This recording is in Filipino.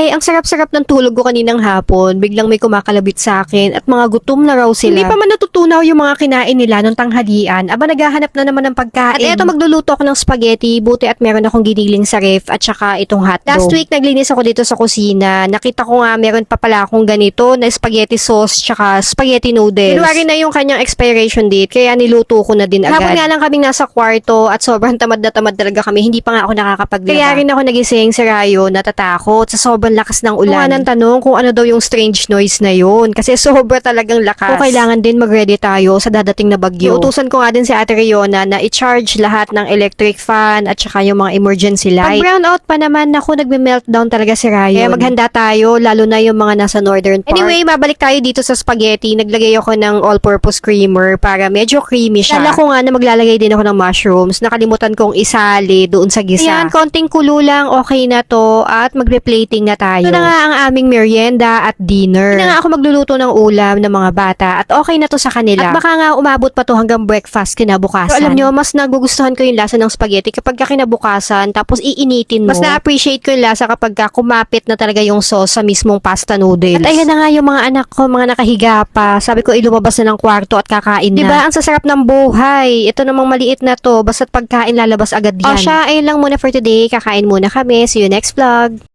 Ay, ang sarap-sarap ng tulog ko kaninang hapon. Biglang may kumakalabit sa akin at mga gutom na raw sila. Hindi pa man natutunaw yung mga kinain nila nung tanghalian. Aba, naghahanap na naman ng pagkain. At eto, magluluto ako ng spaghetti. Buti at meron akong giniling sa ref at saka itong hotdog. Last week, naglinis ako dito sa kusina. Nakita ko nga, meron pa pala akong ganito na spaghetti sauce tsaka spaghetti noodles. January na yung kanyang expiration date, kaya niluto ko na din agad. Hapon nga lang kaming nasa kwarto at sobrang tamad na tamad talaga kami. Hindi pa nga ako nakakapaglaba. Kaya rin ako nagising si Rayo, natatakot sa sobrang lakas ng ulan. Kung ng tanong kung ano daw yung strange noise na yun. Kasi sobra talagang lakas. Kung kailangan din mag-ready tayo sa dadating na bagyo. Utusan ko nga din si Ate Riona na i-charge lahat ng electric fan at saka yung mga emergency light. Pag brown out pa naman, ako nagme-meltdown talaga si Rayo. Kaya maghanda tayo, lalo na yung mga nasa northern part. Anyway, mabalik tayo dito sa spaghetti. Naglagay ako ng all-purpose creamer para medyo creamy siya. Lala ko nga na maglalagay din ako ng mushrooms. Nakalimutan kong isali doon sa gisa. Ayan, konting kulo lang, okay na to. At magre-plating na tayo. Ito na nga ang aming merienda at dinner. Hindi na nga ako magluluto ng ulam ng mga bata at okay na to sa kanila. At baka nga umabot pa to hanggang breakfast kinabukasan. Pero alam nyo, mas nagugustuhan ko yung lasa ng spaghetti kapag ka kinabukasan tapos iinitin mo. Mas na-appreciate ko yung lasa kapag ka kumapit na talaga yung sauce sa mismong pasta noodles. At ayan na nga yung mga anak ko, mga nakahiga pa. Sabi ko, ilumabas na ng kwarto at kakain na. Diba? Ang sasarap ng buhay. Ito namang maliit na to. Basta't pagkain lalabas agad yan. O siya, ayun lang muna for today. Kakain muna kami. See you next vlog.